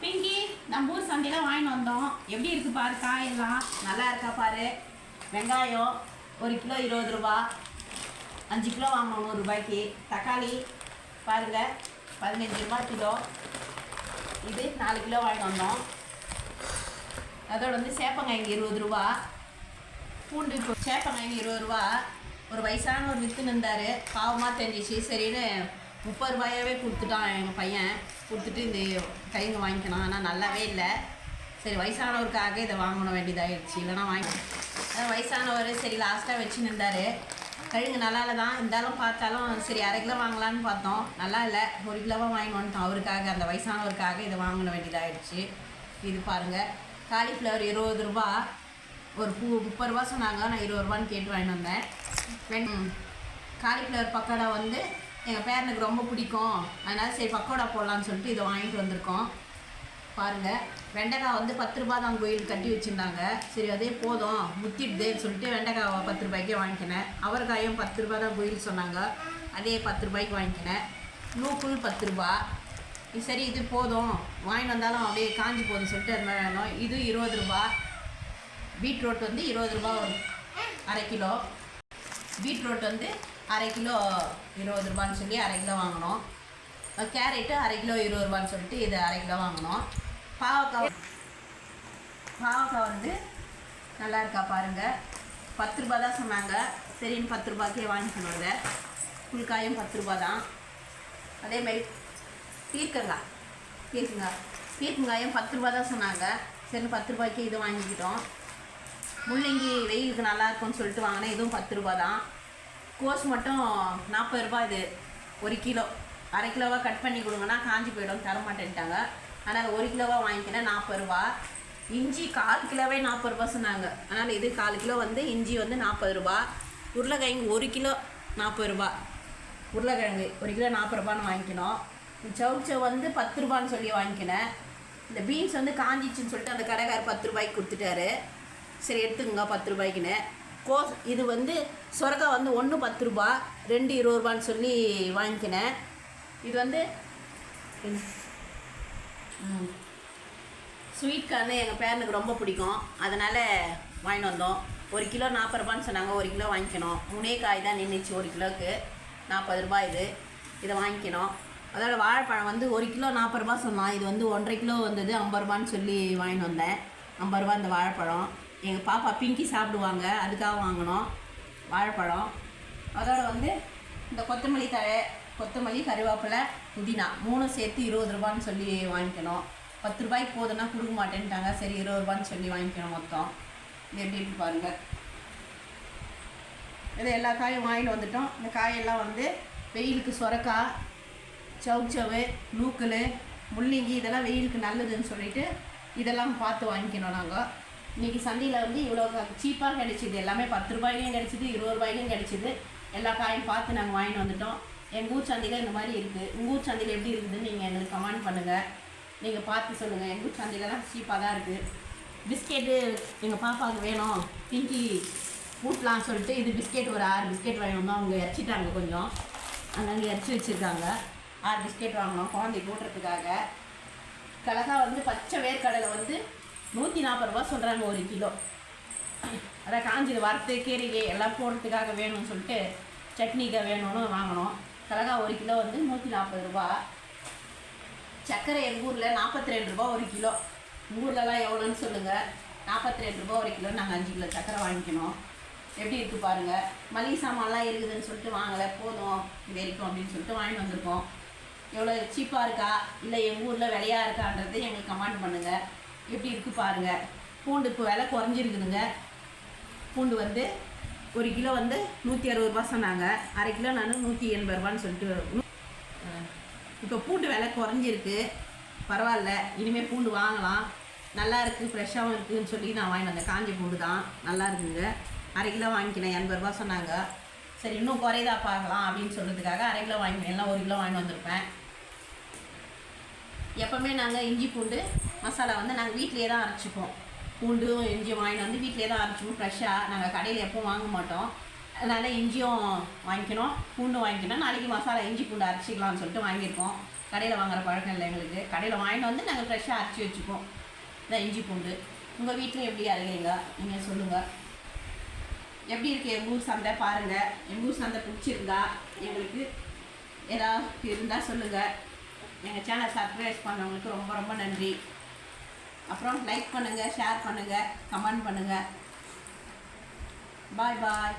பிங்கி நம்ம ஊர் சந்தையில் வாங்கிட்டு வந்தோம். எப்படி இருக்கு பாரு காயெல்லாம் நல்லா இருக்கா பாரு? வெங்காயம் ஒரு கிலோ இருபது ரூபா. அஞ்சு கிலோ வாங்கணும் நூறுரூபாய்க்கு தக்காளி பாருங்க பதினஞ்சு ரூபா கிலோ. இது நாலு கிலோ வாங்கிட்டு வந்தோம். அதோட வந்து சேப்பங்காய்ங்க இருபது ரூபா. பூண்டு இப்போ சேப்பங்காய்ங்க இருபது ரூபா. ஒரு வயசானவர் விற்றுன்னு இருந்தார். பாவமாக தெரிஞ்சிச்சு. சரின்னு முப்பது ரூபாயாவே கொடுத்துட்டான் எங்கள் பையன். கொடுத்துட்டு இந்த கைங்க வாங்கிக்கணும். ஆனால் நல்லாவே இல்லை. சரி வயசானவருக்காக இதை வாங்கணும் வேண்டியதாகிடுச்சு இல்லைன்னா வாங்கி வயசானவர் சரி லாஸ்ட்டாக வச்சுன்னு இருந்தார். கழுங்கு நல்லா இல்லை தான். இருந்தாலும் பார்த்தாலும் சரி அரை கிலோ வாங்கலான்னு பார்த்தோம். நல்லா இல்லை. ஒரு கிலோவாக வாங்கி வந்துட்டோம் அவருக்காக. அந்த வயசானவருக்காக இதை வாங்கின வேண்டியதாகிடுச்சு இது பாருங்கள் காலிஃப்ளவர் இருபது ரூபா. ஒரு பூ முப்பது ரூபா சொன்னாங்க. நான் இருபது ரூபான்னு கேட்டு வாங்கிட்டு வந்தேன். காலிஃப்ளவர் பக்கோடா வந்து எங்கள் பேரனுக்கு ரொம்ப பிடிக்கும். அதனால் சரி பக்கோடா போடலான்னு சொல்லிட்டு இதை வாங்கிட்டு வந்திருக்கோம். பாருங்கள் வெண்டைக்காய் வந்து பத்து ரூபா தான் கோயில் கட்டி வச்சுருந்தாங்க. சரி அதே போதும் முத்திடுதேன்னு சொல்லிட்டு வெண்டைக்காய் பத்து ரூபாய்க்கே வாங்கிக்கினேன். அவரைக்காயும் பத்து ரூபா தான் கோயில் சொன்னாங்க. அதே பத்து ரூபாய்க்கு வாங்கிக்கினேன். நூக்குள் பத்து ரூபா சரி இது போதும். வாங்கிட்டு வந்தாலும் அப்படியே காஞ்சி போகுதுன்னு சொல்லிட்டு அது மாதிரி வேணும். இது இருபது ரூபா பீட்ரூட் வந்து இருபது ரூபா வரும். அரை கிலோ. பீட்ரூட் வந்து அரை கிலோ இருபது ரூபான்னு சொல்லி அரை கிலோ வாங்கினோம். கேரட்டு அரை கிலோ இருபது ரூபான்னு சொல்லிட்டு இது அரை கிலோ வாங்கினோம். பாவக்காய் பாவக்காய் வந்து நல்லா இருக்கா பாருங்கள் பத்து ரூபா தான் சொன்னாங்க. சரின்னு பத்து ரூபாய்க்கே வாங்கிக்கணும் இதை புல்காயும் பத்து ரூபா தான். அதேமாரி பீர்க்கங்காய். பீர்க்கங்காய். பீர்க்கங்காயும் பத்து ரூபா தான் சொன்னாங்க. சரின்னு பத்து ரூபாய்க்கு இது வாங்கிக்கிட்டோம். முள்ளங்கி வெயிலுக்கு நல்லா இருக்கும்னு சொல்லிட்டு வாங்கினேன். இதுவும் பத்து ரூபா தான். கோஸ் மட்டும் நாற்பது ரூபாய் இது. ஒரு கிலோ. அரை கிலோவாக கட் பண்ணி கொடுங்கன்னா காஞ்சி போயிடும். தர மாட்டேன்ட்டாங்க. அதனால் ஒரு கிலோவாக வாங்கிக்கினேன் நாற்பது ரூபா. இஞ்சி கால் கிலோவே நாற்பது ரூபா சொன்னாங்க. அதனால் இது கால் கிலோ வந்து இஞ்சி வந்து நாற்பது ரூபா. உருளைக்கிழங்கு ஒரு கிலோ நாற்பது ரூபா. உருளைக்கிழங்கு ஒரு கிலோ நாற்பது ரூபான்னு வாங்கிக்கணும். சவுச்சை வந்து பத்து ரூபான்னு சொல்லி வாங்கிக்கினேன். இந்த பீன்ஸ் வந்து காஞ்சிச்சுன்னு சொல்லிட்டு அந்த கடைக்காரர் பத்து ரூபாய்க்கு கொடுத்துட்டாரு. சரி எடுத்துக்கோங்க பத்து ரூபாய்க்குன்னு. கோஸ் இது வந்து சுரக்காய் வந்து ஒன்று பத்து ரூபா ரெண்டு இருபது ரூபான்னு சொல்லி வாங்கிக்கினேன். இது வந்து ஸ்வீட் கார்னு எங்கள் பேரனுக்கு ரொம்ப பிடிக்கும். அதனால் வாங்கிட்டு வந்தோம். ஒரு கிலோ நாற்பது ரூபான்னு சொன்னாங்க. ஒரு கிலோ வாங்கிக்கணும். மூணே காய் தான் நின்றுச்சு ஒரு கிலோவுக்கு நாற்பது ரூபாய் இது. இதை வாங்கிக்கணும். அதோட வாழைப்பழம் வந்து ஒரு கிலோ நாற்பது ரூபா சொன்னான். இது வந்து ஒன்றரை கிலோ வந்தது ஐம்பது ரூபான்னு சொல்லி வாங்கிட்டு வந்தேன். ஐம்பது ரூபா இந்த வாழைப்பழம். எங்கள் பாப்பா பிங்கி சாப்பிடுவாங்க அதுக்காக வாங்கினோம். வாழைப்பழம். அதோட வந்து இந்த கொத்தமல்லி தழை கொத்தமல்லி கருவேப்பிலை புதினா மூணும் சேர்த்து இருபது ரூபான்னு சொல்லி வாங்கிக்கணும். பத்து ரூபாய்க்கு போதுன்னா கொடுக்க மாட்டேன்ட்டாங்க. சரி இருபது ரூபான்னு சொல்லி வாங்கிக்கணும் மொத்தம். இது எப்படி பாருங்கள் இது எல்லா காயும் வாங்கிட்டு வந்துட்டோம். இந்த காயெல்லாம் வந்து வெயிலுக்கு சொரக்காய் சவுச்சவு நூக்கல் முள்ளங்கி இதெல்லாம் வெயிலுக்கு நல்லதுன்னு சொல்லிட்டு இதெல்லாம் பார்த்து வாங்கிக்கணும் நாங்கள் இன்றைக்கி சந்தையில் வந்து இவ்வளோ சீப்பாக கிடைச்சிது. எல்லாமே பத்து ரூபாய்க்கும் கிடைச்சிது இருபது ரூபாய்க்கும் கிடைச்சிது. எல்லா காயும் பார்த்து நாங்கள் வாங்கிட்டு வந்துட்டோம். எங்கள் ஊர் சந்தையில் இந்த மாதிரி இருக்குது உங்கள் ஊர் சந்தையில் எப்படி இருக்குதுன்னு நீங்கள் எங்களுக்கு கமெண்ட் பண்ணுங்கள் நீங்கள் பார்த்து சொல்லுங்கள் எங்கள் ஊர் சந்தையிலலாம் சீப்பாக தான் இருக்குது பிஸ்கெட்டு எங்கள் பாப்பாவுக்கு வேணும். பிங்கி ஊட்டலாம் சொல்லிட்டு இது பிஸ்கெட் ஒரு ஆறு பிஸ்கெட் வாங்கினோம் அவங்க இறச்சிட்டாங்க கொஞ்சம். அங்கங்கே இறச்சி வச்சுருக்காங்க. ஆறு பிஸ்கெட் வாங்கினோம். குழந்தைக்கு ஊட்டுறதுக்காக. கலகா வந்து பச்சை வேர்க்கடலை வந்து நூற்றி நாற்பது ரூபா சொல்கிறாங்க ஒரு கிலோ. அதான் காஞ்சது வறுத்து கீரைக்கு எல்லாம் போடுறதுக்காக வேணும்னு சொல்லிட்டு சட்னிக்கு வேணும்னு வாங்கினோம். கடலா ஒரு கிலோ வந்து நூற்றி நாற்பது ரூபா. சர்க்கரை எங்கள் ஊரில் நாற்பத்தி ரெண்டு ரூபா ஒரு கிலோ. ஊர்லலாம் எவ்வளோன்னு சொல்லுங்கள் நாற்பத்தி ரெண்டு ரூபா ஒரு கிலோ நாங்கள் அஞ்சு கிலோ சர்க்கரை வாங்கிக்கணும். எப்படி இருக்குது பாருங்கள் மளிகை சாமான்லாம் இருக்குதுன்னு சொல்லிட்டு வாங்கலை. போதும் இது வரைக்கும் அப்படின்னு சொல்லிட்டு வாங்கிட்டு வந்திருக்கோம். எவ்வளோ சீப்பாக இருக்கா? இல்லை எங்கள் ஊரில் விலையாக இருக்கான்றது எங்களுக்கு கமெண்ட் பண்ணுங்கள் எப்படி இருக்குது பாருங்கள் பூண்டு இப்போ விலை குறைஞ்சிருக்குதுங்க. பூண்டு வந்து ஒரு கிலோ வந்து நூற்றி அறுபது ரூபா சொன்னாங்க. அரை கிலோ நான் நூற்றி எண்பது ரூபான்னு சொல்லிட்டு இப்போ பூண்டு விலை குறைஞ்சிருக்கு. பரவாயில்ல. இனிமேல் பூண்டு வாங்கலாம். நல்லா இருக்குது ஃப்ரெஷ்ஷாகவும் இருக்குதுன்னு சொல்லி நான் வாங்கி வந்தேன் காஞ்ச பூண்டு தான். நல்லா இருக்குங்க. அரை கிலோ வாங்கிக்கினேன் எண்பது ரூபா சொன்னாங்க. சரி இன்னும் குறையதா பார்க்கலாம் அப்படின்னு சொல்கிறதுக்காக அரை கிலோ வாங்கினேன். எல்லாம் ஒரு கிலோ வாங்கி வந்திருப்பேன். எப்போவுமே நாங்கள் இஞ்சி பூண்டு மசாலா வந்து நாங்கள் வீட்டிலே தான் அரைச்சிப்போம். பூண்டும் இஞ்சியும் வாங்கிட்டு வந்து வீட்டிலேயே தான் அரைச்சிப்போம். ஃப்ரெஷ்ஷாக நாங்கள் கடையில் எப்போவும் வாங்க மாட்டோம். அதனால் இஞ்சியும் வாங்கிக்கணும் பூண்டும் வாங்கிக்கணும். நாளைக்கு மசாலா இஞ்சி பூண்டு அரைச்சிக்கலாம்னு சொல்லிட்டு வாங்கியிருக்கோம். கடையில் வாங்குற பழக்கம் இல்லை எங்களுக்கு. கடையில் வாங்கிட்டு வந்து நாங்கள் ஃப்ரெஷ்ஷாக அரைச்சி வச்சுப்போம். இதான் இஞ்சி பூண்டு. உங்கள் வீட்டில் எப்படி அரைக்கிறீங்க? நீங்கள் சொல்லுங்கள் எப்படி இருக்குது எங்கள் ஊர் சந்தை பாருங்கள் எங்கள் ஊர் சந்தை பிடிச்சிருந்தா எங்களுக்கு ஏதாவது இருந்தால் சொல்லுங்கள் எங்கள் சேனல் சப்ஸ்கிரைப் பண்ணவங்களுக்கு ரொம்ப ரொம்ப நன்றி. அப்புறம் லைக் பண்ணுங்கள் ஷேர் பண்ணுங்கள் கமெண்ட் பண்ணுங்கள் பாய் பாய்